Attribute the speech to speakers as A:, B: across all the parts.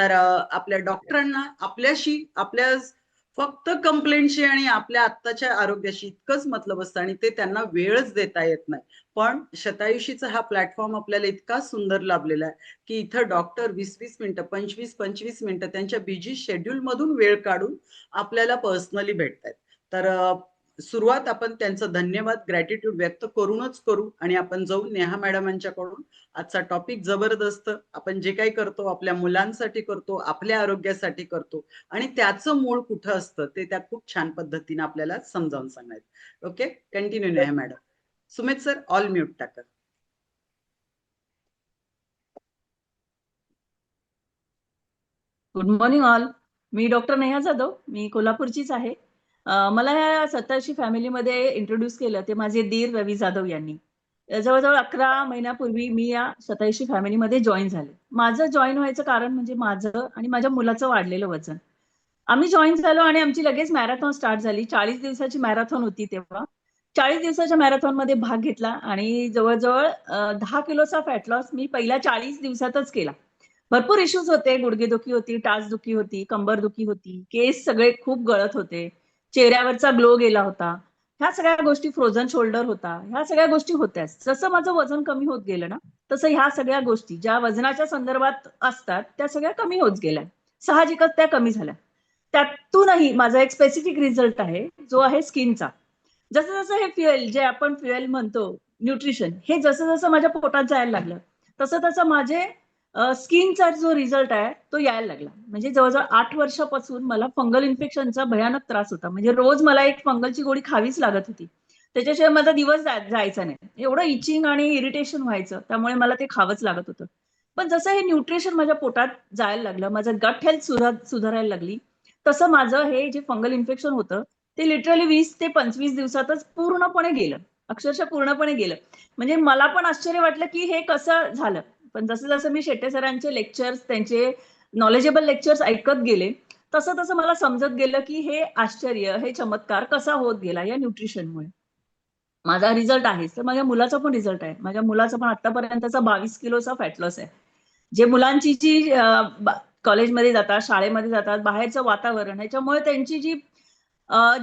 A: तर आपल्या डॉक्टरांना आपल्याशी आपल्या फक्त कंप्लेंटशी आणि आपल्या आत्ताच्या आरोग्याशी इतकंच मतलब असतं आणि ते त्यांना वेळच देता येत नाही. पण शतायुषीचा हा प्लॅटफॉर्म आपल्याला इतका सुंदर लाभलेला आहे की इथं डॉक्टर वीस वीस मिनिटं पंचवीस पंचवीस मिनिटं त्यांच्या बिझी शेड्यूल मधून वेळ काढून आपल्याला पर्सनली भेटतायत. तर सुरुवात आपण त्यांचं धन्यवाद ग्रॅटिट्यूड व्यक्त करूनच करू आणि आपण जाऊ नेहा मॅडमांच्याकडून आजचा टॉपिक जबरदस्त आपण जे काही करतो आपल्या मुलांसाठी करतो आपल्या आरोग्यासाठी करतो आणि त्याचं मूळ कुठं असतं ते त्या खूप छान पद्धतीने आपल्याला समजावून सांगायचं okay continue Neha madam. Sumit sir all mute टाका.
B: गुड मॉर्निंग ऑल मी डॉक्टर नेहा जाधव. मी कोल्हापूरचीच आहे. मला या सत्ताशी फॅमिलीमध्ये इंट्रोड्यूस केलं ते माझे दीर रवी जाधव यांनी. जवळजवळ अकरा महिन्यापूर्वी मी या सत्ताऐंशी फॅमिलीमध्ये जॉईन झाले. माझं जॉईन व्हायचं कारण म्हणजे माझं आणि माझ्या मुलाचं वाढलेलं वजन. आम्ही जॉईन झालो आणि आमची लगेच मॅरेथॉन स्टार्ट झाली. चाळीस दिवसाची मॅरेथॉन होती तेव्हा. चाळीस दिवसाच्या मॅरेथॉनमध्ये भाग घेतला आणि जवळजवळ दहा किलोचा फॅट लॉस मी पहिल्या चाळीस दिवसातच केला. भरपूर इश्यूज होते. गुडघेदुखी होती टाचदुखी होती कंबरदुखी होती केस सगळे खूप गळत होते. चेहऱ्यावरचा ग्लो गेला होता. ह्या सगळ्या गोष्टी फ्रोझन शोल्डर होता. ह्या सगळ्या गोष्टी होत्याच. जसं माझं वजन कमी होत गेलं ना तसं ह्या सगळ्या गोष्टी ज्या वजनाच्या संदर्भात असतात त्या सगळ्या कमी होत गेल्या. साहजिकच त्या कमी झाल्या. त्यातूनही माझा एक स्पेसिफिक रिझल्ट आहे जो आहे स्किनचा जसं जसं हे फ्युएल जे आपण फ्युएल म्हणतो न्यूट्रिशन हे जसं जसं माझ्या पोटात जायला लागलं तसं तसं माझे स्किनचा जो रिझल्ट आहे तो यायला लागला. म्हणजे जवळजवळ आठ वर्षापासून मला फंगल इन्फेक्शनचा भयानक त्रास होता. म्हणजे रोज मला एक फंगलची गोळी खावीच लागत होती. त्याच्याशिवाय माझा दिवस जायचा नाही. एवढं इचिंग आणि इरिटेशन व्हायचं त्यामुळे मला ते खावंच लागत होतं. पण जसं हे न्यूट्रिशन माझ्या पोटात जायला लागलं माझं गट हेल्थ सुधार सुधारायला लागली तसं माझं हे जे फंगल इन्फेक्शन होतं ते लिटरली वीस ते पंचवीस दिवसातच पूर्णपणे गेलं. अक्षरशः पूर्णपणे गेलं. म्हणजे मला पण आश्चर्य वाटलं की हे कसं झालं. पण जसं जसं मी शेट्टे सरांचे लेक्चर्स त्यांचे नॉलेजेबल लेक्चर्स ऐकत गेले तसं तसं मला समजत गेलं की हे आश्चर्य हे चमत्कार कसा होत गेला या न्यूट्रिशनमुळे माझा रिझल्ट आहे तर माझ्या मुलाचा पण रिझल्ट आहे. माझ्या मुलाचा पण आतापर्यंतचा बावीस किलोचा फॅटलॉस आहे. जे मुलांची जी कॉलेजमध्ये जातात शाळेमध्ये जातात बाहेरचं वातावरण ह्याच्यामुळे त्यांची जी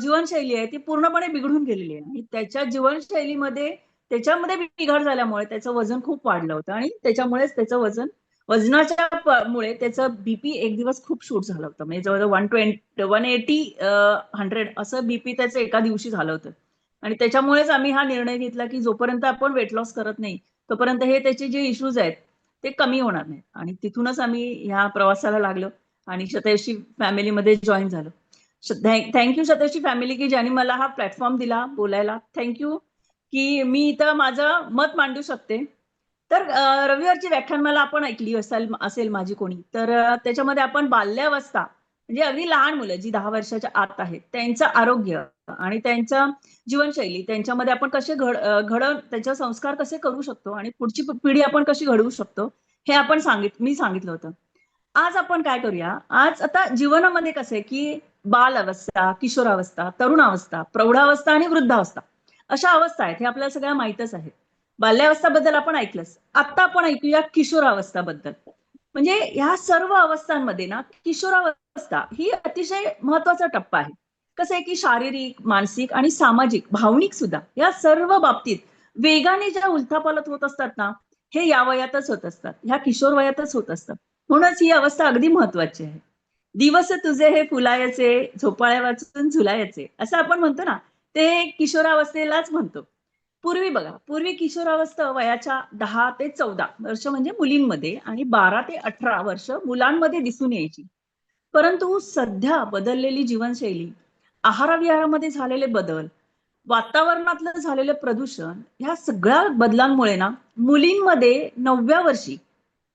B: जीवनशैली आहे ती पूर्णपणे बिघडून गेलेली आहे. आणि त्याच्या जीवनशैलीमध्ये त्याच्यामध्ये बिघाड झाल्यामुळे त्याचं वजन खूप वाढलं होतं आणि त्याच्यामुळेच त्याचं वजन वजनाच्या मुळे त्याचं बीपी एक दिवस खूप शूट झालं होतं. म्हणजे जवळजवळ one twenty one eighty hundred असं बीपी त्याचं एका दिवशी झालं होतं. आणि त्याच्यामुळेच आम्ही हा निर्णय घेतला की जोपर्यंत आपण वेट लॉस करत नाही तोपर्यंत हे त्याचे जे इश्यूज आहेत ते कमी होणार नाहीत. आणि तिथूनच आम्ही ह्या प्रवासाला लागलो आणि शतयशी फॅमिलीमध्ये जॉईन झालो. थँक्यू शतयशी फॅमिली की ज्यांनी मला हा प्लॅटफॉर्म दिला बोलायला. थँक्यू की मी इथं माझं मत मांडू शकते. तर रविवारची रविवारची व्याख्यानमाला आपण ऐकली असेल असेल माझी कोणी तर त्याच्यामध्ये आपण बाल्यावस्था म्हणजे अगदी लहान मुलं जी दहा वर्षाच्या आत आहेत त्यांचं आरोग्य आणि त्यांचं जीवनशैली त्यांच्यामध्ये आपण कसे घड घडवून त्यांचे संस्कार कसे करू शकतो आणि पुढची पिढी आपण कशी घडवू शकतो हे आपण सांगित मी सांगितलं होतं. आज आपण काय करूया? आज आता जीवनामध्ये कसं आहे की बाल अवस्था किशोरावस्था तरुणावस्था प्रौढावस्था आणि वृद्धावस्था अशा अवस्था आहेत हे आपल्याला सगळ्या माहीतच आहेत बाल्यावस्थाबद्दल आपण ऐकलंच. आता आपण ऐकूया किशोरावस्थाबद्दल. म्हणजे ह्या सर्व अवस्थांमध्ये ना किशोरावस्था ही अतिशय महत्त्वाचा टप्पा आहे. कसं आहे की शारीरिक मानसिक आणि सामाजिक भावनिक सुद्धा या सर्व बाबतीत वेगाने ज्या उलथापालत होत असतात ना हे या वयातच होत असतात. ह्या किशोर वयातच होत असतात. म्हणूनच ही अवस्था अगदी महत्वाची आहे. दिवस तुझे हे फुलायचे झोपाळ्या वाचून झुलायचे असं आपण म्हणतो ना ते किशोरावस्थेलाच म्हणतो. पूर्वी बघा पूर्वी किशोरावस्था वयाच्या दहा ते चौदा वर्ष म्हणजे मुलींमध्ये आणि बारा ते अठरा वर्ष मुलांमध्ये दिसून यायची. परंतु सध्या बदललेली जीवनशैली आहाराविहारामध्ये झालेले बदल वातावरणातलं झालेलं प्रदूषण ह्या सगळ्या बदलांमुळे ना मुलींमध्ये नवव्या वर्षी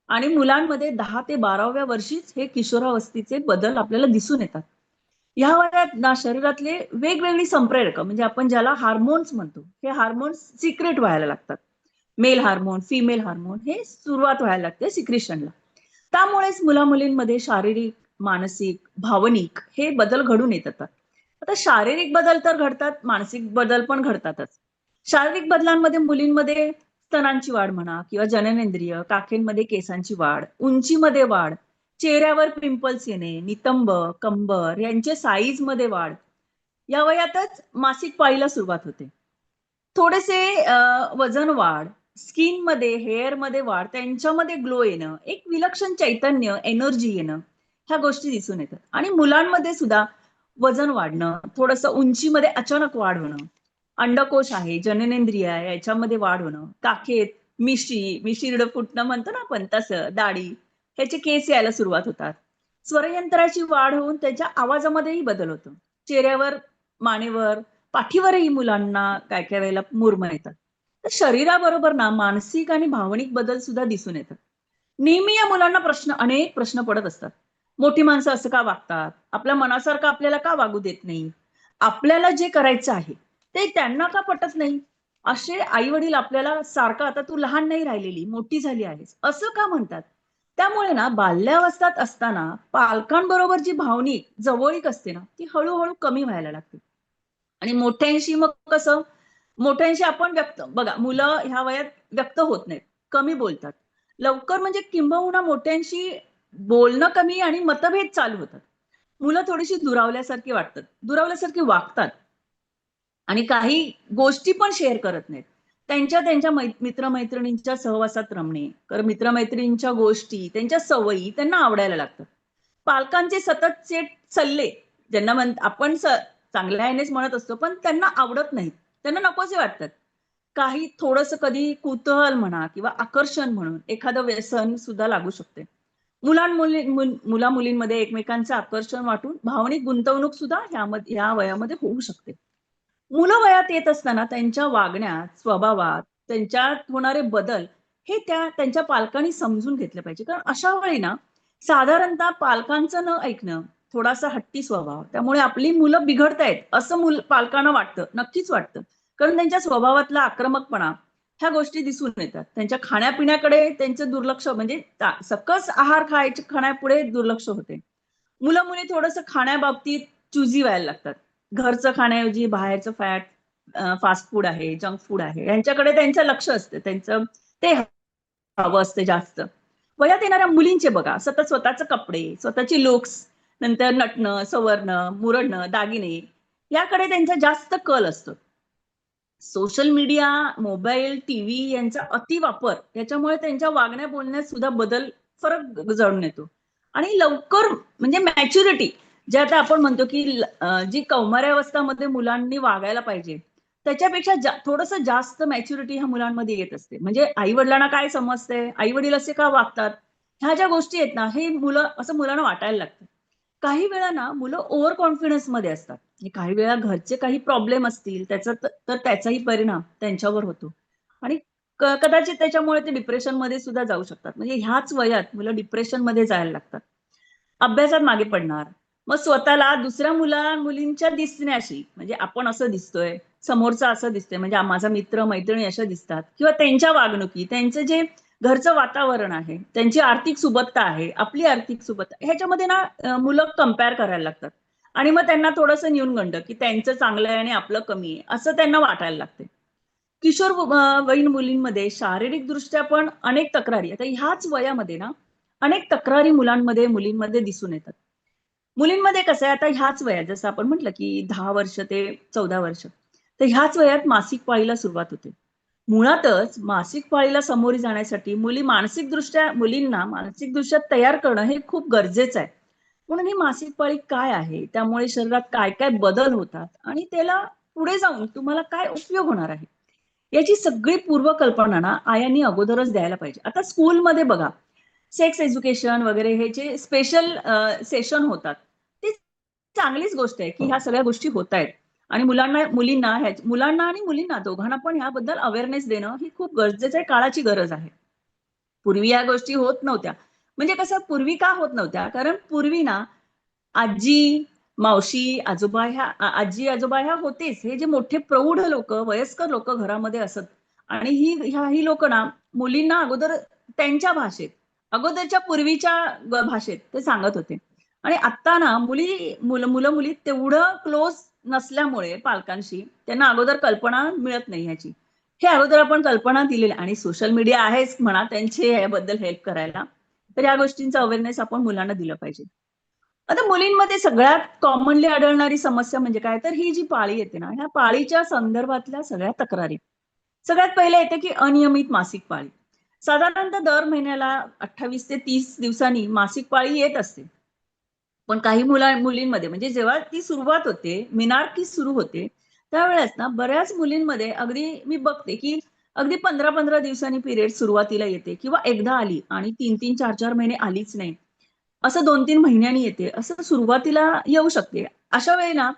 B: आणि मुलांमध्ये दहा ते बाराव्या वर्षीच हे किशोरावस्थेचे बदल आपल्याला दिसून येतात. ह्या वयात ना शरीरातले वेगवेगळी संप्रेरक म्हणजे आपण ज्याला हार्मोन्स म्हणतो हे हार्मोन्स सिक्रेट व्हायला लागतात. मेल हार्मोन फिमेल हार्मोन हे सुरुवात व्हायला लागते सिक्रेशनला त्यामुळेच मुला मुलींमध्ये शारीरिक मानसिक भावनिक हे बदल घडून येतात आता शारीरिक बदल तर घडतात मानसिक बदल पण घडतातच. शारीरिक बदलांमध्ये मुलींमध्ये स्तनांची वाढ म्हणा किंवा जननेंद्रिय काखेंमध्ये केसांची वाढ उंचीमध्ये वाढ चेहऱ्यावर पिंपल्स येणे नितंब कंबर यांचे साईजमध्ये वाढ. या वयातच मासिक पाळीला सुरुवात होते. थोडेसे वजन वाढ स्किनमध्ये हेअरमध्ये वाढ त्यांच्यामध्ये ग्लो येणं एक विलक्षण चैतन्य एनर्जी येणं ह्या गोष्टी दिसून येतात. आणि मुलांमध्ये सुद्धा वजन वाढणं थोडंसं उंचीमध्ये अचानक वाढ होणं अंडकोश आहे जननेंद्रिय याच्यामध्ये वाढ होणं काखेत मिशी मिशिरड फुटणं म्हणतो ना आपण तसं दाढी ह्याचे केस यायला सुरुवात होतात. स्वरयंत्राची वाढ होऊन त्याच्या आवाजामध्येही बदल होतो. चेहऱ्यावर मानेवर पाठीवरही मुलांना काय काय वेळेला मुरम येतात तर शरीराबरोबर ना मानसिक आणि भावनिक बदल सुद्धा दिसून येतात. नेहमी या मुलांना प्रश्न अनेक प्रश्न पडत असतात. मोठी माणसं असं का वागतात? आपल्या मनासारखं आपल्याला का वागू देत नाही? आपल्याला जे करायचं आहे ते त्यांना का पटत नाही? असे आई वडील आपल्याला सारखं आता तू लहान नाही राहिलेली मोठी झाली आहेस असं का म्हणतात? त्यामुळे ना बाल्यावस्थात असताना पालकांबरोबर जी भावनिक जवळीक असते ना ती हळूहळू कमी व्हायला लागते. आणि मोठ्यांशी मग कसं मोठ्यांशी आपण व्यक्त बघा मुलं ह्या वयात व्यक्त होत नाहीत कमी बोलतात. लवकर म्हणजे किंबहुना मोठ्यांशी बोलणं कमी आणि मतभेद चालू होतात. मुलं थोडीशी दुरावल्यासारखी वाटतात दुरावल्यासारखी वागतात. आणि काही गोष्टी पण शेअर करत नाहीत. त्यांच्या त्यांच्या मित्रमैत्रिणींच्या सहवासात रमणे तर मित्रमैत्रिणींच्या गोष्टी त्यांच्या सवयी त्यांना आवडायला लागतात पालकांचे सततचे सल्ले ज्यांना म्हण आपण स- चांगल्या ह्यानेच म्हणत असतो पण त्यांना आवडत नाहीत. त्यांना नकोसे वाटतात. काही थोडस कधी कुतूहल म्हणा किंवा आकर्षण म्हणून एखादं व्यसन सुद्धा लागू शकते. मुलांमुली मुल- मुला मुलींमध्ये एकमेकांचं आकर्षण वाटून भावनिक गुंतवणूक सुद्धा ह्यामध्ये ह्या वयामध्ये होऊ शकते. मुलं वयात येत असताना त्यांच्या वागण्यात स्वभावात त्यांच्यात होणारे बदल हे त्या त्यांच्या पालकांनी समजून घेतले पाहिजे. कारण अशा वेळी ना साधारणतः पालकांचं न ऐकणं थोडासा हट्टी स्वभाव. त्यामुळे आपली मुलं बिघडतायत असं मुल पालकांना वाटतं नक्कीच वाटतं. कारण त्यांच्या स्वभावातला आक्रमकपणा ह्या गोष्टी दिसून येतात. त्यांच्या खाण्यापिण्याकडे त्यांचं दुर्लक्ष म्हणजे सकस आहार खायचे खाण्यापुढे दुर्लक्ष होते. मुलं मुली थोडस खाण्याबाबतीत चुजी व्हायला लागतात. घरचं खाण्याऐवजी बाहेरचं फॅट फास्ट फूड आहे जंक फूड आहे यांच्याकडे त्यांचं लक्ष असतं त्यांचं ते हवं असतं जास्त. वयात येणाऱ्या मुलींचे बघा सतत स्वतःचे कपडे स्वतःची लुक्स नंतर नटणं सवरणं मुरडणं दागिने याकडे त्यांचा जास्त कल असतो. सोशल मीडिया मोबाईल टीव्ही यांचा अतिवापर याच्यामुळे त्यांच्या वागण्या बोलण्यात सुद्धा बदल फरक जाणून येतो. आणि लवकर म्हणजे मॅच्युरिटी जे आता आपण म्हणतो की जी कौमार्यावस्थामध्ये मुलांनी वागायला पाहिजे त्याच्यापेक्षा जा, थोडस जास्त मॅच्युरिटी ह्या मुलांमध्ये येत असते. म्हणजे आई वडिलांना काय समजते आई वडील असे का वागतात? ह्या ज्या गोष्टी आहेत ना हे मुलं असं मुलांना वाटायला लागतं. काही वेळा ना मुलं ओव्हर कॉन्फिडन्समध्ये असतात. म्हणजे काही वेळा घरचे काही प्रॉब्लेम असतील त्याचा तर त्याचाही परिणाम त्यांच्यावर होतो. आणि कदाचित त्याच्यामुळे ते डिप्रेशनमध्ये सुद्धा जाऊ शकतात. म्हणजे ह्याच वयात मुलं डिप्रेशनमध्ये जायला लागतात. अभ्यासात मागे पडणार. मग स्वतःला दुसऱ्या मुला मुलींच्या दिसण्याशी म्हणजे आपण असं दिसतोय समोरचा असं दिसतोय म्हणजे माझा मित्र मैत्रिणी अशा दिसतात किंवा त्यांच्या वागणुकी त्यांचं जे घरचं वातावरण आहे त्यांची आर्थिक सुबत्ता आहे आपली आर्थिक सुबत्ता ह्याच्यामध्ये ना मुलं कंपेअर करायला लागतात. आणि मग त्यांना थोडंसं न्यूनगंड की त्यांचं चांगलं आहे आणि आपलं कमी आहे असं त्यांना वाटायला लागते किशोर वयीन मुलींमध्ये शारीरिक दृष्ट्या पण अनेक तक्रारी आता ह्याच वयामध्ये ना अनेक तक्रारी मुलांमध्ये मुलींमध्ये दिसून येतात. मुलींमध्ये कसं आहे आता ह्याच वयात जसं आपण म्हटलं की दहा वर्ष ते चौदा वर्ष तर ह्याच वयात मासिक पाळीला सुरुवात होते. मुळातच मासिक पाळीला सामोरी जाण्यासाठी मुली मानसिकदृष्ट्या मुलींना मानसिकदृष्ट्या तयार करणं हे खूप गरजेचं आहे. म्हणून ही मासिक पाळी काय आहे? त्यामुळे शरीरात काय काय बदल होतात? आणि त्याला पुढे जाऊन तुम्हाला काय उपयोग होणार आहे? याची सगळी पूर्वकल्पना ना आयांनी अगोदरच द्यायला पाहिजे. आता स्कूलमध्ये बघा सेक्स एज्युकेशन वगैरे हे जे स्पेशल सेशन होतात ते चांगलीच गोष्ट आहे की ह्या सगळ्या गोष्टी होत आहेत. आणि मुलांना मुलींना ह्या मुलांना आणि मुलींना दोघांना पण ह्याबद्दल अवेअरनेस देणं ही खूप गरजेचं आहे काळाची गरज आहे. पूर्वी या गोष्टी होत नव्हत्या. म्हणजे कसं पूर्वी का होत नव्हत्या? कारण पूर्वी ना आजी मावशी आजोबा ह्या आजी आजोबा ह्या होतेच. हे जे मोठे प्रौढ लोक वयस्कर लोक घरामध्ये असत. आणि ही ह्या ही लोक ना मुलींना अगोदर त्यांच्या भाषेत अगोदरच्या पूर्वीच्या भाषेत ते सांगत होते. आणि आता ना मुली मुलं मुलं मुली तेवढं क्लोज नसल्यामुळे पालकांशी त्यांना अगोदर कल्पना मिळत नाही ह्याची. हे अगोदर आपण कल्पना दिलेली आणि सोशल मीडिया आहेच म्हणा त्यांचे याबद्दल हेल्प करायला तर या गोष्टींचा अवेअरनेस आपण मुलांना दिलं पाहिजे. आता मुलींमध्ये सगळ्यात कॉमनली आढळणारी समस्या म्हणजे काय? तर ही जी पाळी येते ना ह्या पाळीच्या संदर्भातल्या सगळ्या तक्रारी. सगळ्यात पहिले येते की अनियमित मासिक पाळी. साधारणतः दर महिन्याला अठ्ठावीस ते तीस दिवसांनी मासिक पाळी येत असते. पण काही मुला मुलींमध्ये म्हणजे जेव्हा ती सुरुवात होते मिनारकी सुरू होते त्यावेळेस ना बऱ्याच मुलींमध्ये अगदी मी बघते की अगदी पंधरा पंधरा दिवसांनी पिरियड सुरुवातीला येते किंवा एकदा आली आणि तीन तीन चार चार महिने आलीच नाही. असं दोन तीन महिन्यांनी येते असं सुरुवातीला येऊ शकते. अशा वेळी ना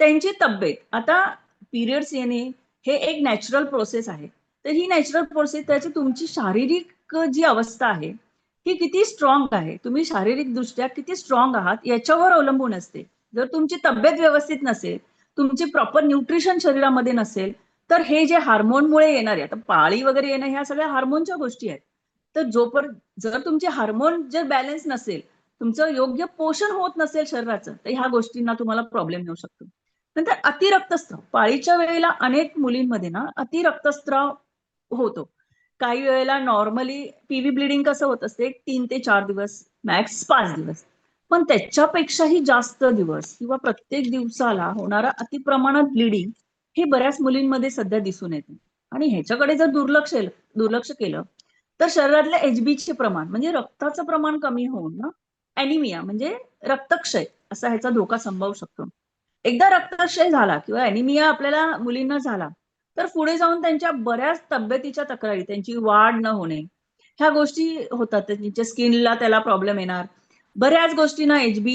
B: त्यांची तब्येत आता पिरियड्स येणे हे एक नॅचरल प्रोसेस आहे. तर ही नॅचरल प्रोसेस त्याची तुमची शारीरिक जी अवस्था आहे ही किती स्ट्रॉंग आहे तुम्ही शारीरिक दृष्ट्या किती स्ट्रॉंग आहात याच्यावर अवलंबून असते. जर तुमची तब्येत व्यवस्थित नसेल तुमची प्रॉपर न्यूट्रिशन शरीरामध्ये नसेल तर हे जे हार्मोनमुळे येणारे आता पाळी वगैरे येणं ह्या सगळ्या हार्मोनच्या गोष्टी आहेत. तर जोपर्यंत जर तुमचे हार्मोन जर बॅलन्स नसेल तुमचं योग्य पोषण होत नसेल शरीराचं तर ह्या गोष्टींना तुम्हाला प्रॉब्लेम येऊ शकतो. नंतर अतिरक्तस्त्राव पाळीच्या वेळेला अनेक मुलींमध्ये ना अतिरक्तस्त्राव होतो. काही वेळेला नॉर्मली पीव्ही ब्लिडिंग कसं होत असते? तीन ते चार दिवस मॅक्स पाच दिवस. पण त्याच्यापेक्षाही जास्त दिवस किंवा प्रत्येक दिवसाला होणारा अतिप्रमाणात ब्लिडिंग हे बऱ्याच मुलींमध्ये सध्या दिसून येते. आणि ह्याच्याकडे जर दुर्लक्ष दुर्लक्ष केलं तर शरीरातल्या एचबीचे प्रमाण म्हणजे रक्ताचं प्रमाण कमी होऊन ना अॅनिमिया म्हणजे रक्तक्षय असा ह्याचा धोका संभवू शकतो. एकदा रक्तक्षय झाला किंवा अॅनिमिया आपल्याला मुलींना झाला तर पुढे जाऊन त्यांच्या बऱ्याच तब्येतीच्या तक्रारी त्यांची वाढ न होणे ह्या गोष्टी होतात. त्यांच्या स्किनला त्याला प्रॉब्लेम येणार. बऱ्याच गोष्टींना एच बी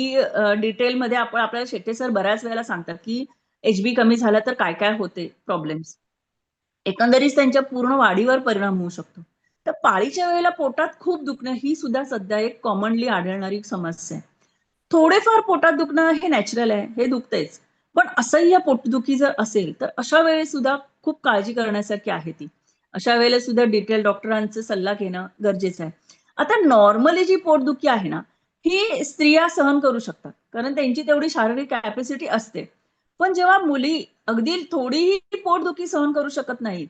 B: डिटेलमध्ये आपण आपल्याला शेट्टे सर बऱ्याच वेळेला सांगतात की एच बी कमी झाला तर काय काय होते प्रॉब्लेम्स एकंदरीत त्यांच्या पूर्ण वाढीवर परिणाम होऊ शकतो. तर पाळीच्या वेळेला पोटात खूप दुखणं ही सुद्धा सध्या एक कॉमनली आढळणारी समस्या आहे. थोडेफार पोटात दुखणं हे नॅचरल आहे हे दुखतेच पण असह्य पोटदुखी जर असेल तर अशा वेळेस सुद्धा खूप काळजी करण्यासारखी आहे ती. अशा वेळेला सुद्धा डिटेल डॉक्टरांचा सल्ला घेणं गरजेचं आहे. आता नॉर्मली जी पोटदुखी आहे ना ही स्त्रिया सहन करू शकतात कारण त्यांची तेवढी शारीरिक कॅपॅसिटी असते. पण जेव्हा मुली अगदी थोडीही पोटदुखी सहन करू शकत नाहीत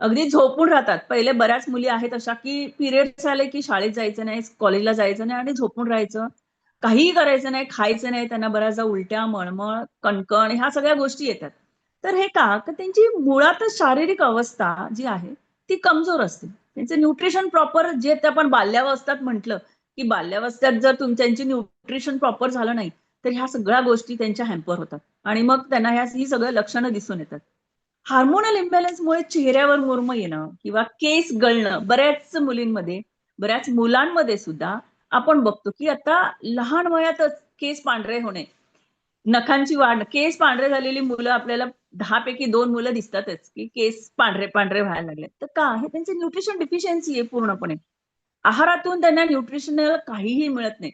B: अगदी झोपून राहतात पहिले बऱ्याच मुली आहेत अशा की पिरियड्स आले की शाळेत जायचं नाही कॉलेजला जायचं नाही आणि झोपून राहायचं. काहीही करायचं नाही खायचं नाही त्यांना बऱ्याचदा उलट्या मळमळ कणकण ह्या सगळ्या गोष्टी येतात. तर हे का? तर त्यांची मुळातच शारीरिक अवस्था जी आहे ती कमजोर असते. त्यांचं न्यूट्रिशन प्रॉपर जे ते आपण बाल्यावस्थात म्हटलं की बाल्यावस्थेत जर तुमच्यांची न्यूट्रिशन प्रॉपर झालं नाही तर ह्या सगळ्या गोष्टी त्यांच्या हॅम्पर होतात. आणि मग त्यांना ह्या ही सगळं लक्षणं दिसून येतात. हार्मोनल इम्बॅलन्समुळे चेहऱ्यावर मुर्म येणं किंवा केस गळणं बऱ्याच मुलींमध्ये बऱ्याच मुलांमध्ये सुद्धा आपण बघतो की आता लहान वयातच केस पांढरे होणे नखांची वाढ केस पांढरे झालेली मुलं आपल्याला दहा पैकी दोन मुलं दिसतातच की केस पांढरे पांढरे व्हायला लागले तर का? हे त्यांचे न्यूट्रिशन डिफिशियन्सी आहे पूर्णपणे. आहारातून त्यांना न्यूट्रिशनल काहीही मिळत नाही.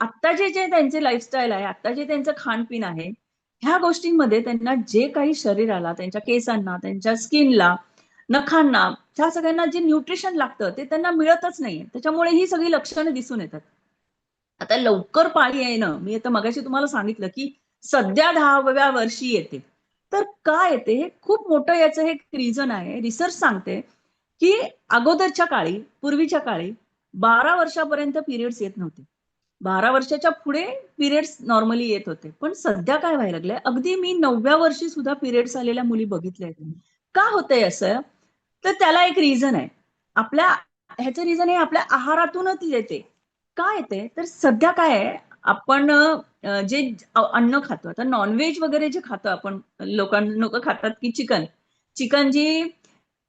B: आत्ताचे जे त्यांचे लाईफस्टाईल आहे आता जे त्यांचं खाणपिन आहे ह्या गोष्टींमध्ये त्यांना जे काही शरीराला त्यांच्या केसांना त्यांच्या स्किनला नखांना ह्या सगळ्यांना जे न्यूट्रिशन लागतं ते त्यांना मिळतच नाही त्याच्यामुळे ही सगळी लक्षणं दिसून येतात. आता लवकर पाळी येणं मी आता मगाशी तुम्हाला सांगितलं की सध्या दहाव्या वर्षी येते. तर का येते? हे खूप मोठं याचं हे रिझन आहे. रिसर्च सांगते की अगोदरच्या काळी पूर्वीच्या काळी बारा वर्षापर्यंत पिरियड्स येत नव्हते. बारा वर्षाच्या पुढे पिरियड्स नॉर्मली येत होते. पण सध्या काय व्हायला लागलंय? अगदी मी नवव्या वर्षी सुद्धा पिरियड्स आलेल्या मुली बघितल्या आहेत. का होतंय असं? तर त्याला एक रिझन आहे. आपल्या ह्याचं रिझन हे आपल्या आहारातूनच येते. का येते? तर सध्या काय आहे आपण जे अन्न खातो आता नॉनव्हेज वगैरे जे खातो आपण लोकांना लोक खातात की चिकन चिकन जी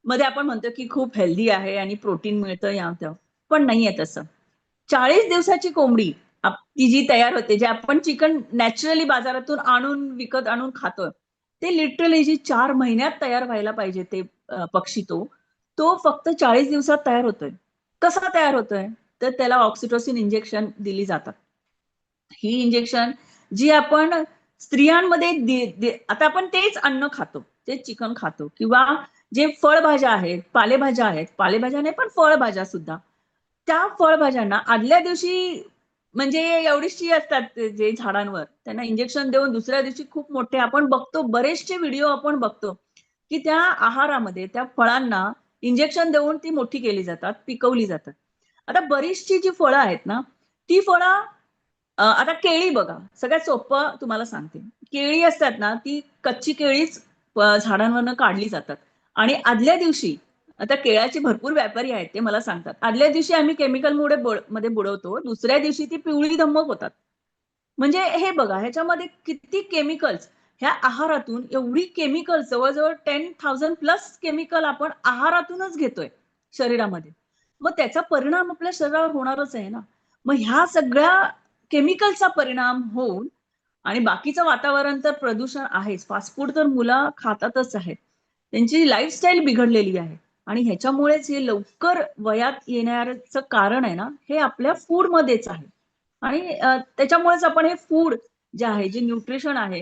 B: मध्ये आपण म्हणतो की खूप हेल्दी आहे आणि प्रोटीन मिळतं या पण नाहीये तसं. चाळीस दिवसाची कोंबडी ती जी तयार होते जे आपण चिकन नॅचरली बाजारातून आणून विकत आणून खातोय ते लिटरली जी चार महिन्यात तयार व्हायला पाहिजे ते पक्षी तो तो फक्त चाळीस दिवसात तयार होतोय. कसा तयार होतोय? तर त्याला ऑक्सिटोसिन इंजेक्शन दिली जातात. ही इंजेक्शन जी आपण स्त्रियांमध्ये आता आपण तेच अन्न खातो तेच चिकन खातो किंवा जे फळभाज्या आहेत पालेभाज्या आहेत पालेभाज्या नाही पण फळभाज्या सुद्धा. त्या फळभाज्यांना आदल्या दिवशी म्हणजे एवढीशी असतात जे झाडांवर. त्यांना इंजेक्शन देऊन दुसऱ्या दिवशी खूप मोठे आपण बघतो बरेचसे व्हिडिओ आपण बघतो. की त्या आहारामध्ये त्या फळांना इंजेक्शन देऊन ती मोठी केली जातात पिकवली जातात. आता बरीचशी जी फळं आहेत ना ती फळं आता केळी बघा सगळ्यात सोपं तुम्हाला सांगते. केळी असतात ना ती कच्ची केळीच झाडांवरनं काढली जातात. आणि आदल्या दिवशी आता केळ्याचे भरपूर व्यापारी आहेत ते मला सांगतात. आदल्या दिवशी आम्ही केमिकल मुळे मध्ये बुडवतो दुसऱ्या दिवशी ती पिवळी धम्मक होतात. म्हणजे हे बघा ह्याच्यामध्ये किती केमिकल्स ह्या आहारातून एवढी केमिकल जवळजवळ टेन थाउजंड प्लस केमिकल आपण आहारातूनच घेतोय शरीरामध्ये. मग त्याचा परिणाम आपल्या शरीरावर होणारच आहे ना. मग ह्या सगळ्या केमिकलचा परिणाम होऊन आणि बाकीचं वातावरण तर प्रदूषण आहेच. फास्ट फूड तर मुलं खातातच आहेत. त्यांची लाईफस्टाईल बिघडलेली आहे. आणि ह्याच्यामुळेच हे लवकर वयात येण्याचं कारण आहे ना हे आपल्या फूडमध्येच आहे. आणि त्याच्यामुळेच आपण हे फूड जे आहे जे न्यूट्रिशन आहे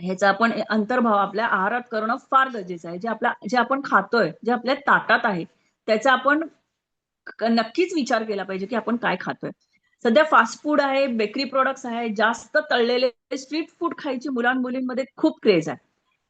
B: ह्याचा आपण अंतर्भाव आपल्या आहारात करणं फार गरजेचं आहे. जे आपल्या जे आपण खातोय जे आपल्या ताटात आहे त्याचा आपण नक्कीच विचार केला पाहिजे की आपण काय खातोय. सध्या फास्ट फूड आहे बेकरी प्रोडक्ट्स आहे जास्त तळलेले स्ट्रीट फूड खायची मुलांमुलींमध्ये खूप क्रेज आहे.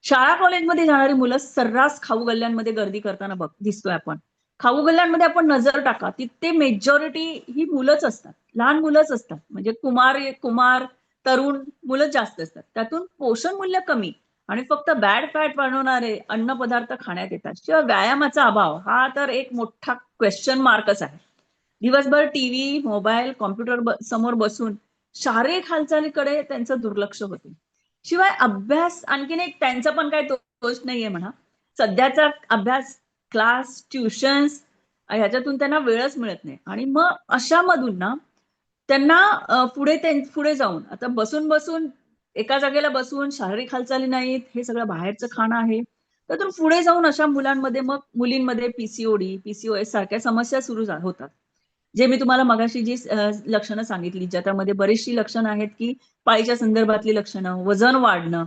B: शाळा कॉलेजमध्ये जाणारी मुलं सर्रास खाऊ गल्ल्यांमध्ये गर्दी करताना बघ दिसतोय आपण. खाऊ गल्ल्यांमध्ये आपण नजर टाका तिथे मेजॉरिटी ही मुलंच असतात. लहान मुलंच असतात. म्हणजे कुमार कुमार तरुण मुलं जास्त असतात. त्यातून पोषण मूल्य कमी आणि फक्त बॅड फॅट वाढवणारे अन्न पदार्थ खाण्यात येतात. शिवाय व्यायामाचा अभाव हा तर एक मोठा क्वेश्चन मार्कच आहे. दिवसभर टीव्ही मोबाईल कॉम्प्युटर समोर बसून शारीरिक हालचालीकडे त्यांचं दुर्लक्ष होते. शिवाय अभ्यास आणखीन एक त्यांचा पण काही दोष नाहीये म्हणा. सध्याचा अभ्यास क्लास ट्युशन्स ह्याच्यातून त्यांना वेळच मिळत नाही. आणि मग अशामधून ना त्यांना पुढे पुढे जाऊन आता बसून बसून एका जागेला बसून शारीरिक हालचाली नाहीत हे सगळं बाहेरचं खाणं आहे. तर पुढे जाऊन अशा मुलांमध्ये मग मुलींमध्ये पीसीओडी पीसीओएस सारख्या समस्या सुरू होतात. जे मी तुम्हाला मगाशी जी लक्षणं सांगितली ज्याच्यामध्ये बरीचशी लक्षणं आहेत की पाळीच्या संदर्भातली लक्षणं वजन वाढणं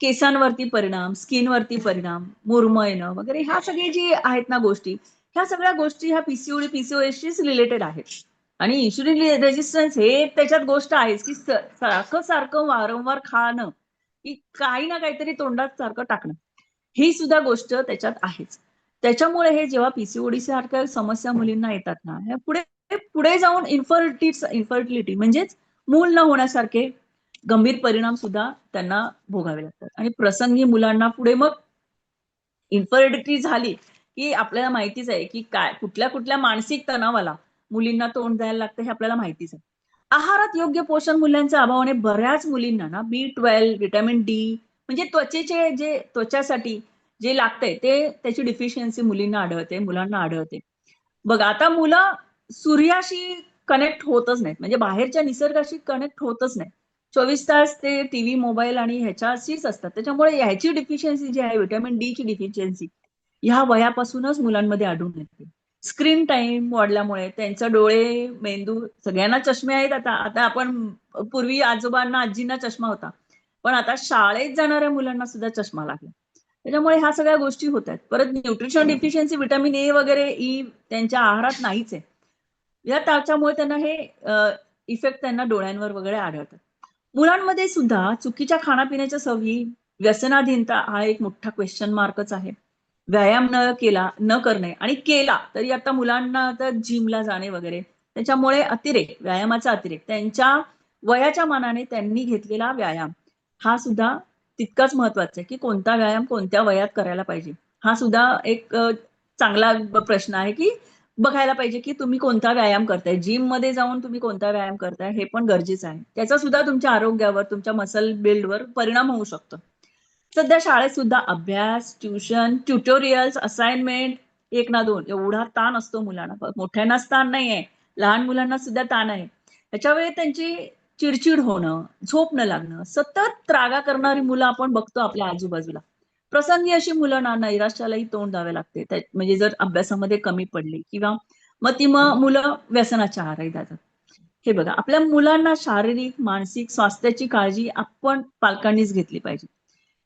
B: केसांवरती परिणाम स्किनवरती परिणाम मुरमळणं वगैरे ह्या सगळे जी आहेत ना गोष्टी ह्या सगळ्या गोष्टी ह्या पीसीओडी पीसीओएसशीच रिलेटेड आहेत. आणि इन्शुलिन रेजिस्टन्स हे त्याच्यात गोष्ट आहेच की स- सारखं सारखं वारंवार खाणं की काही ना काहीतरी तोंडात सारखं टाकणं. ही सुद्धा गोष्ट त्याच्यात आहेच. त्याच्यामुळे हे जेव्हा पीसीओडी सारख्या समस्या मुलींना येतात ना हे पुढे पुढे जाऊन इन्फर्टिलिटी इन्फर्टिलिटी म्हणजेच मूल न होण्यासारखे गंभीर परिणाम सुद्धा त्यांना भोगावे लागतात. आणि प्रसंगी मुलांना पुढे मग इन्फर्टिलिटी झाली की आपल्याला माहितीच आहे की काय कुठल्या कुठल्या मानसिक तणावाला मुलींना तोंड द्यायला लागतं हे आपल्याला माहितीच आहे. आहारात योग्य पोषण मूल्यांच्या अभावाने बऱ्याच मुलींना ना बी ट्वेल्व व्हिटॅमिन डी म्हणजे त्वचेचे जे त्वचासाठी जे लागतंय ते त्याची डिफिशियन्सी मुलींना आढळते मुलांना आढळते. बघ आता मुलं सूर्याशी कनेक्ट होतच नाहीत. म्हणजे बाहेरच्या निसर्गाशी कनेक्ट होतच नाही चोवीस तास ते टीव्ही मोबाईल आणि ह्याच्याशीच असतात. त्याच्यामुळे ह्याची डिफिशियन्सी जी आहे व्हिटॅमिन डी ची डिफिशियन्सी ह्या वयापासूनच मुलांमध्ये आढळून येते. स्क्रीन टाइम वाढल्यामुळे त्यांचा डोळे मेंदू सगळ्यांना चष्मे आहेत आता. आता आपण पूर्वी आजोबांना आजींना चष्मा होता. पण आता शाळेत जाणाऱ्या मुलांना सुद्धा चष्मा लागला. त्याच्यामुळे ह्या सगळ्या गोष्टी होत आहेत. परत न्यूट्रिशन डिफिशियन्सी व्हिटॅमिन ए वगैरे ई त्यांच्या आहारात नाहीच आहे. या त्याच्यामुळे त्यांना हे इफेक्ट त्यांना डोळ्यांवर वगैरे आढळतात. मुलांमध्ये सुद्धा चुकीच्या खाण्यापिण्याच्या सवयी व्यसनाधीनता हा एक मोठा क्वेश्चन मार्कच आहे. व्यायाम न केला न करणे आणि केला तरी आता मुलांना आता जिमला जाणे वगैरे त्याच्यामुळे अतिरेक व्यायामाचा अतिरेक त्यांच्या वयाच्या मानाने त्यांनी घेतलेला व्यायाम हा सुद्धा तितकाच महत्त्वाचा आहे की कोणता व्यायाम कोणत्या वयात करायला पाहिजे. हा सुद्धा एक चांगला प्रश्न आहे की बघायला पाहिजे की तुम्ही कोणता व्यायाम करताय. जिममध्ये जाऊन तुम्ही कोणता व्यायाम करताय हे पण गरजेचं आहे. त्याचा सुद्धा तुमच्या आरोग्यावर तुमच्या मसल बिल्डवर परिणाम होऊ शकतो. सध्या शाळेत सुद्धा अभ्यास ट्युशन ट्युटोरियल्स असाइनमेंट एक ना दोन एवढा ताण असतो मुलांना. मोठ्यांनाच ताण नाहीये लहान मुलांना सुद्धा ताण आहे. त्याच्यावेळी त्यांची चिडचिड होणं झोप न लागणं सतत त्रागा करणारी मुलं आपण बघतो आपल्या आजूबाजूला. प्रसंगी अशी मुलं ना नैराश्यालाही तोंड द्यावे लागते. म्हणजे जर अभ्यासामध्ये कमी पडली किंवा मग ती मग मुलं व्यसनाच्या आहारही जातात. हे बघा आपल्या मुलांना शारीरिक मानसिक स्वास्थ्याची काळजी आपण पालकांनीच घेतली पाहिजे.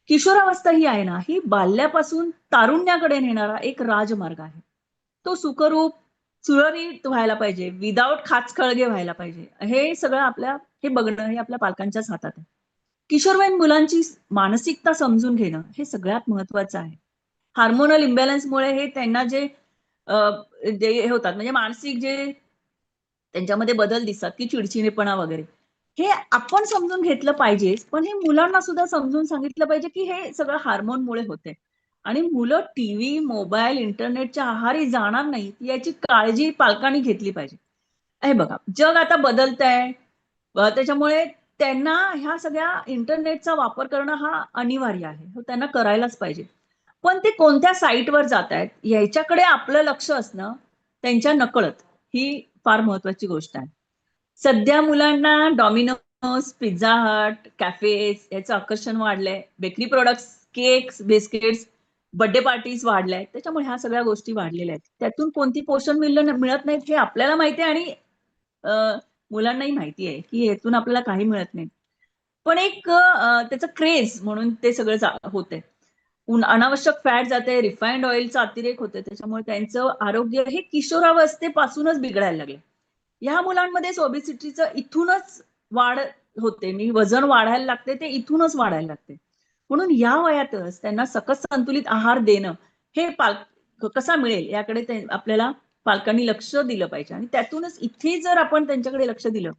B: किशोरावस्था ही आहे ना ही बाल्यापासून तारुण्याकडे नेणारा एक राजमार्ग आहे. तो सुखरूप सुरळीत व्हायला पाहिजे विदाऊट खाचखळगे व्हायला पाहिजे. हे सगळं आपल्या हे बघणं हे आपल्या पालकांच्याच हातात आहे. किशोरवयीन मुलांची मानसिकता समजून घेणं हे सगळ्यात महत्वाचं आहे. हार्मोनल इम्बॅलन्समुळे हे त्यांना जे जे होतात म्हणजे मानसिक जे त्यांच्यामध्ये बदल दिसतात की चिडचिडेपणा वगैरे हे आपण समजून घेतलं पाहिजे पण हे मुलांना सुद्धा समजून सांगितलं पाहिजे की हे सगळं हार्मोनमुळे होते. आणि मुलं टीव्ही मोबाईल इंटरनेटच्या आहारी जाणार नाही याची काळजी पालकांनी घेतली पाहिजे. हे बघा जग आता बदलत आहे त्याच्यामुळे त्यांना ह्या सगळ्या इंटरनेटचा वापर करणं हा अनिवार्य आहे. हो, त्यांना करायलाच पाहिजे. पण ते कोणत्या साईटवर जात आहेत याच्याकडे आपलं लक्ष असणं त्यांच्या नकळत ही फार महत्वाची गोष्ट आहे. सध्या मुलांना डॉमिनोज पिझ्झा हट कॅफेज याचं आकर्षण वाढलंय. Bakery products cakes biscuits birthday parties वाढल्या आहेत त्याच्यामुळे ह्या सगळ्या गोष्टी वाढलेल्या आहेत. त्यातून कोणती पोषण मिळलं मिळत नाहीत हे आपल्याला माहिती आहे आणि मुलांनाही माहिती आहे की यातून आपल्याला काही मिळत नाही. पण एक त्याचं क्रेज म्हणून ते सगळं होते अनावश्यक फॅट जाते रिफाईंड ऑइलचा अतिरेक होते त्याच्यामुळे त्यांचं आरोग्य हे किशोरावस्थेपासूनच बिघडायला लागले या मुलांमध्ये ओबेसिटीचं इथूनच वाढ होते. मी वजन वाढायला लागते ते इथूनच वाढायला लागते. म्हणून या वयातच त्यांना सकस संतुलित आहार देणं हे पाल कसा मिळेल याकडे आपल्याला पालकांनी लक्ष दिलं पाहिजे. आणि त्यातूनच इथे जर आपण त्यांच्याकडे लक्ष दिलं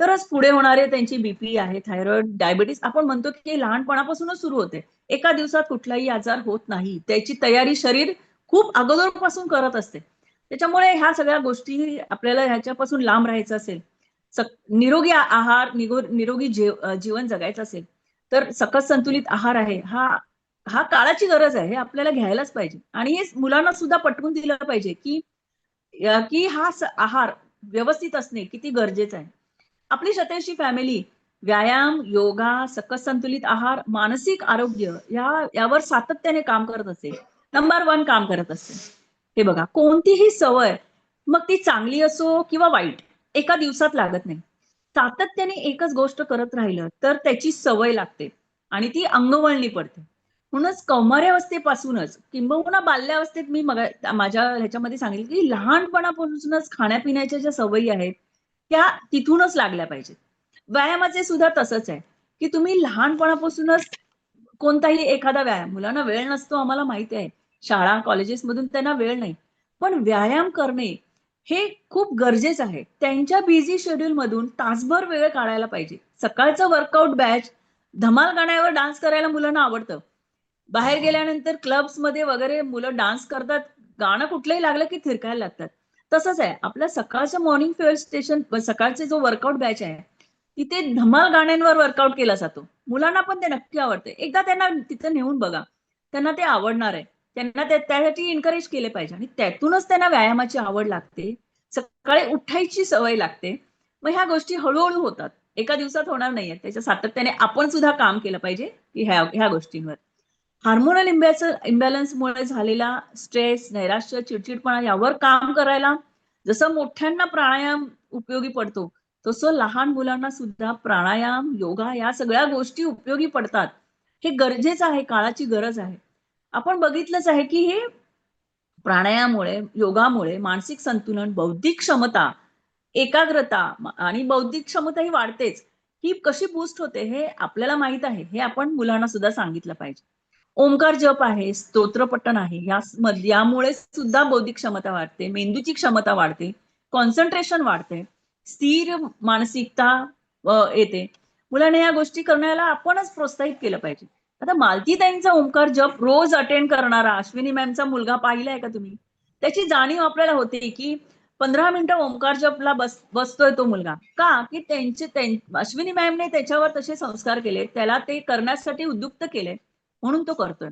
B: तरच पुढे होणारे त्यांची बीपी आहे थायरॉइड डायबिटीस आपण म्हणतो की लहानपणापासूनच सुरू होते. एका दिवसात कुठलाही आजार होत नाही. त्याची तयारी शरीर खूप अगोदरपासून करत असते. त्याच्यामुळे ह्या सगळ्या गोष्टी आपल्याला ह्याच्यापासून लांब राहायचं असेल निरोगी आहार निरोगी जीवन जगायचं असेल तर सकस संतुलित आहार आहे हा हा काळाची गरज आहे हे आपल्याला घ्यायलाच पाहिजे. आणि हे मुलांना सुद्धा पटवून दिलं पाहिजे की की हा आहार व्यवस्थित असणे किती गरजेचं आहे. आपली शतेशी फॅमिली व्यायाम योगा सकस संतुलित आहार मानसिक आरोग्य या यावर सातत्याने काम करत असेल नंबर वन काम करत असेल. हे बघा कोणतीही सवय मग ती चांगली असो किंवा वाईट एका दिवसात लागत नाही. सातत्याने एकच गोष्ट करत राहिलं तर त्याची सवय लागते आणि ती अंगवळणी पडते. म्हणूनच कौमार्यावस्थेपासूनच किंबहुना बाल्यावस्थेत मी मग माझ्या ह्याच्यामध्ये सांगितलं की लहानपणापासूनच खाण्यापिण्याच्या ज्या सवयी आहेत त्या तिथूनच लागल्या पाहिजेत. व्यायामाचे सुद्धा तसंच आहे की तुम्ही लहानपणापासूनच कोणताही एखादा व्यायाम मुलांना वेळ नसतो आम्हाला माहिती आहे शाळा कॉलेजेस मधून त्यांना वेळ नाही. पण व्यायाम करणे हे खूप गरजेचं आहे. त्यांच्या बिझी शेड्यूल मधून तासभर वेळ काढायला पाहिजे. सकाळचं वर्कआउट बॅच धमाल गाण्यावर डान्स करायला मुलांना आवडतं. बाहेर गेल्यानंतर क्लब्समध्ये वगैरे मुलं डान्स करतात. गाणं कुठलंही लागलं की थिरकायला लागतात. तसंच आहे. आपल्या सकाळचं मॉर्निंग फ्युअल स्टेशन सकाळचे जो वर्कआउट बॅच आहे तिथे धमाल गाण्यांवर वर्कआउट केला जातो. मुलांना पण ते नक्की आवडते. एकदा त्यांना तिथं नेऊन बघा. त्यांना ते आवडणार आहे. त्यांना त्यासाठी एनकरेज केले पाहिजे. आणि त्यातूनच त्यांना व्यायामाची आवड लागते. सकाळी उठायची सवय लागते. मग ह्या गोष्टी हळूहळू होतात. एका दिवसात होणार नाहीये त्याच्या सातत्याने आपण सुद्धा काम केलं पाहिजे की ह्या ह्या गोष्टींवर. हार्मोनल इम्बॅलन्समुळे झालेला स्ट्रेस नैराश्य चिडचिडपणा यावर काम करायला जसं मोठ्यांना प्राणायाम उपयोगी पडतो तसं लहान मुलांना सुद्धा प्राणायाम योगा या सगळ्या गोष्टी उपयोगी पडतात. हे गरजेचं आहे काळाची गरज आहे. आपण बघितलंच आहे की हे प्राणायामुळे योगामुळे मानसिक संतुलन बौद्धिक क्षमता एकाग्रता आणि बौद्धिक क्षमता ही वाढतेच. ही कशी बूस्ट होते हे आपल्याला माहीत आहे. हे आपण मुलांना सुद्धा सांगितलं पाहिजे. ओंकार जप आहे स्तोत्रपटन आहे. या यामुळे सुद्धा बौद्धिक क्षमता वाढते मेंदूची क्षमता वाढते कॉन्सन्ट्रेशन वाढते स्थिर मानसिकता येते. मुलांना या गोष्टी करण्याला आपणच प्रोत्साहित केलं पाहिजे. आता मालतीताईंचा ओंकार जप रोज अटेंड करणारा अश्विनी मॅमचा मुलगा पाहिलाय का तुम्ही? त्याची जाणीव आपल्याला होते की पंधरा मिनिटं ओंकार जपला बस बसतोय तो मुलगा. का? की त्यांचे अश्विनी मॅमने त्याच्यावर तसे संस्कार केले त्याला ते करण्यासाठी उद्युक्त केले म्हणून तो करतोय.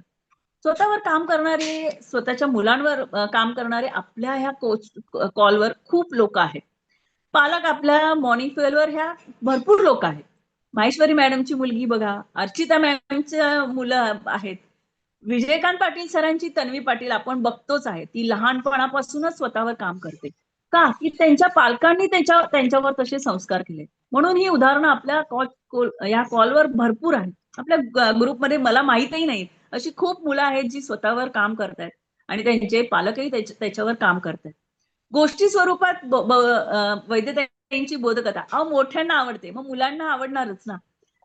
B: स्वतःवर काम करणारे स्वतःच्या मुलांवर काम करणारे आपल्या ह्या कोच कॉलवर खूप लोक आहेत. पालक आपल्या मॉर्निंग फ्युएलवर ह्या भरपूर लोक आहेत. माहेश्वरी मॅडमची मुलगी बघा अर्चिता मॅडमच्या मुलं आहेत. विजयकांत पाटील सरांची तन्वी पाटील आपण बघतोच आहे. ती लहानपणापासूनच स्वतःवर काम करते. का? की त्यांच्या पालकांनी त्यांच्या त्यांच्यावर तसे संस्कार केले. म्हणून ही उदाहरणं आपल्या कॉल या कॉलवर भरपूर आहेत. आपल्या ग्रुपमध्ये मला माहितही नाही अशी खूप मुलं आहेत जी स्वतःवर काम करतायत आणि त्यांचे पालकही त्याच्यावर काम करतायत. गोष्टी स्वरूपात त्यांची बोधकथा. अहो मोठ्यांना आवडते. मग मुलांना आवडणारच ना.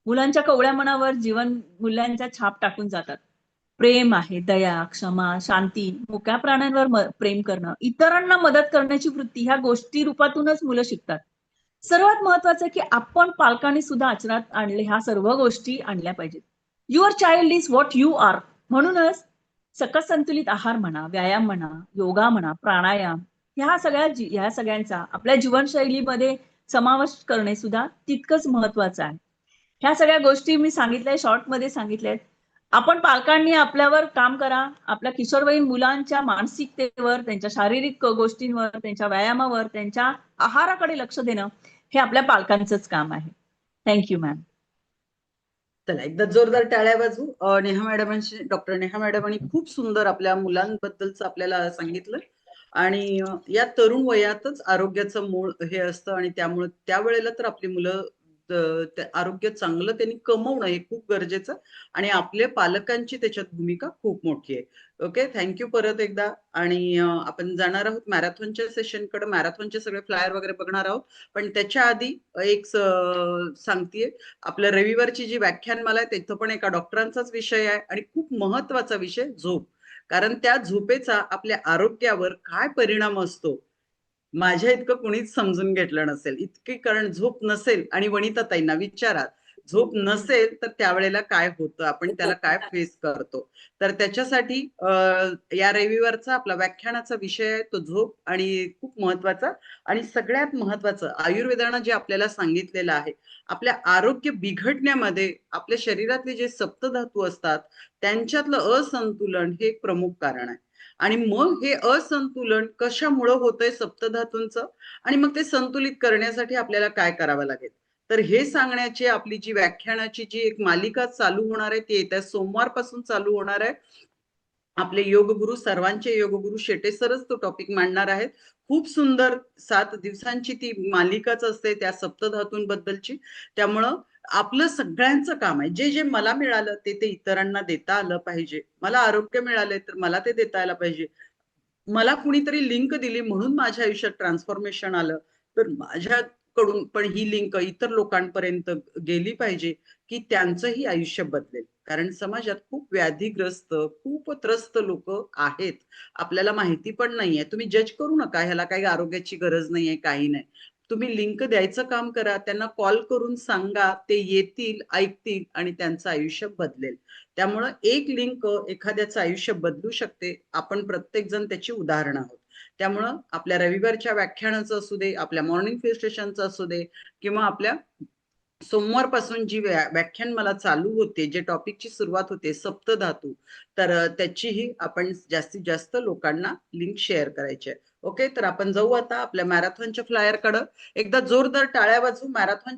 B: मुलांच्या कवळ्या मनावर जीवन मुलांच्या छाप टाकून जातात. प्रेम आहे दया क्षमा शांती मोक्या प्राण्यांवर प्रेम करणं इतरांना मदत करण्याची वृत्ती ह्या गोष्टी रूपातूनच मुलं शिकतात. सर्वात महत्वाचं की आपण पालकांनी सुद्धा आचरणात आणले ह्या सर्व गोष्टी आणल्या पाहिजेत. Your child is what you are म्हणूनच सकस संतुलित आहार म्हणा व्यायाम म्हणा योगा म्हणा प्राणायाम ह्या सगळ्या ह्या सगळ्यांचा आपल्या जीवनशैलीमध्ये समावेश करणे सुद्धा तितकंच महत्वाचं आहे. ह्या सगळ्या गोष्टी मी सांगितल्या शॉर्टमध्ये सांगितल्या आपण पालकांनी आपल्यावर काम करा. आपल्या किशोरवयीन मुलांच्या मानसिकतेवर त्यांच्या शारीरिक गोष्टींवर त्यांच्या व्यायामावर त्यांच्या आहाराकडे लक्ष देणं हे आपल्या पालकांचंच काम आहे. थँक्यू मॅम
A: चला एकदा जोरदार टाळ्या वाजू नेहा मॅडमांशी डॉक्टर नेहा मॅडमांनी खूप सुंदर आपल्या मुलांबद्दलच आपल्याला सांगितलं. आणि या तरुण वयातच आरोग्याचं मूळ हे असतं आणि त्यामुळे त्यावेळेला तर आपली मुलं आरोग्य चांगलं त्यांनी कमवणं हे खूप गरजेचं आणि आपल्या पालकांची त्याच्यात भूमिका खूप मोठी आहे. ओके? थँक्यू परत एकदा आणि आपण जाणार आहोत मॅरेथॉनच्या सेशनकडे. मॅरेथॉनचे सगळे फ्लायर वगैरे बघणार आहोत. पण त्याच्या आधी एक सांगतीये सांगतेय. आपल्या रविवारची जी व्याख्यानमाला आहे तिथं पण एका डॉक्टरांचाच विषय आहे आणि खूप महत्त्वाचा विषय झोप. कारण त्या झोपेचा आपल्या आरोग्यावर काय परिणाम असतो? माझ्या इतकं कुणीच समजून घेतलं नसेल. इतकी कारण झोप नसेल आणि वनिताताईंना विचारात. झोप नसेल तर त्यावेळेला काय होतं? आपण त्याला काय फेस करतो? तर त्याच्यासाठी या रविवारचा आपला व्याख्यानाचा विषय आहे तो झोप आणि खूप महत्त्वाचा आणि सगळ्यात महत्वाचं आयुर्वेदानं जे आपल्याला सांगितलेलं आहे आपल्या आरोग्य बिघडण्यामध्ये आपल्या शरीरातले जे सप्तधातू असतात त्यांच्यातलं असंतुलन हे एक प्रमुख कारण आहे. आणि मग हे असंतुलन कशामुळं होतंय सप्तधातूंचं? आणि मग ते संतुलित करण्यासाठी आपल्याला काय करावं लागेल? तर हे सांगण्याची आपली जी व्याख्यानाची जी एक मालिका चालू होणार आहे ती येत्या सोमवारपासून चालू होणार आहे. आपले योगगुरु सर्वांचे योगगुरु शेटे सरच तो टॉपिक मांडणार आहेत. खूप सुंदर सात दिवसांची ती मालिकाच असते त्या सप्तधातूंबद्दलची. त्यामुळं आपलं सगळ्यांचं काम आहे. जे जे मला मिळालं ते ते इतरांना देता आलं पाहिजे. मला आरोग्य मिळालंय तर मला ते देता आलं पाहिजे. मला कुणीतरी लिंक दिली म्हणून माझ्या आयुष्यात ट्रान्सफॉर्मेशन आलं. तर माझ्या कडून पण ही लिंक इतर लोकांपर्यंत गेली पाहिजे की त्यांचंही आयुष्य बदलेल. कारण समाजात खूप व्याधीग्रस्त खूप त्रस्त लोक आहेत. आपल्याला माहिती पण नाहीये. तुम्ही जज करू नका. ह्याला काही आरोग्याची गरज नाहीये काही नाही. तुम्ही लिंक द्यायचं काम करा. त्यांना कॉल करून सांगा. ते येतील ऐकतील आणि त्यांचं आयुष्य बदलेल. त्यामुळं एक लिंक एखाद्याचं आयुष्य बदलू शकते. आपण प्रत्येक जण त्याची उदाहरणं आहोत. त्यामुळं आपल्या रविवारच्या व्याख्यानाचं असू दे आपल्या मॉर्निंग फेस स्टेशनचं असू दे किंवा आपल्या सोमवारपासून जी व्या- व्याख्यान मला चालू होते जे टॉपिकची सुरुवात होते सप्तधातू तर त्याचीही आपण जास्तीत जास्त लोकांना लिंक शेअर करायची आहे. ओके तर आपण जाऊ आता आपल्या मॅरेथॉनच्या फ्लायरकडे. एकदा जोरदार टाळ्या वाजवू मॅरेथॉनच्या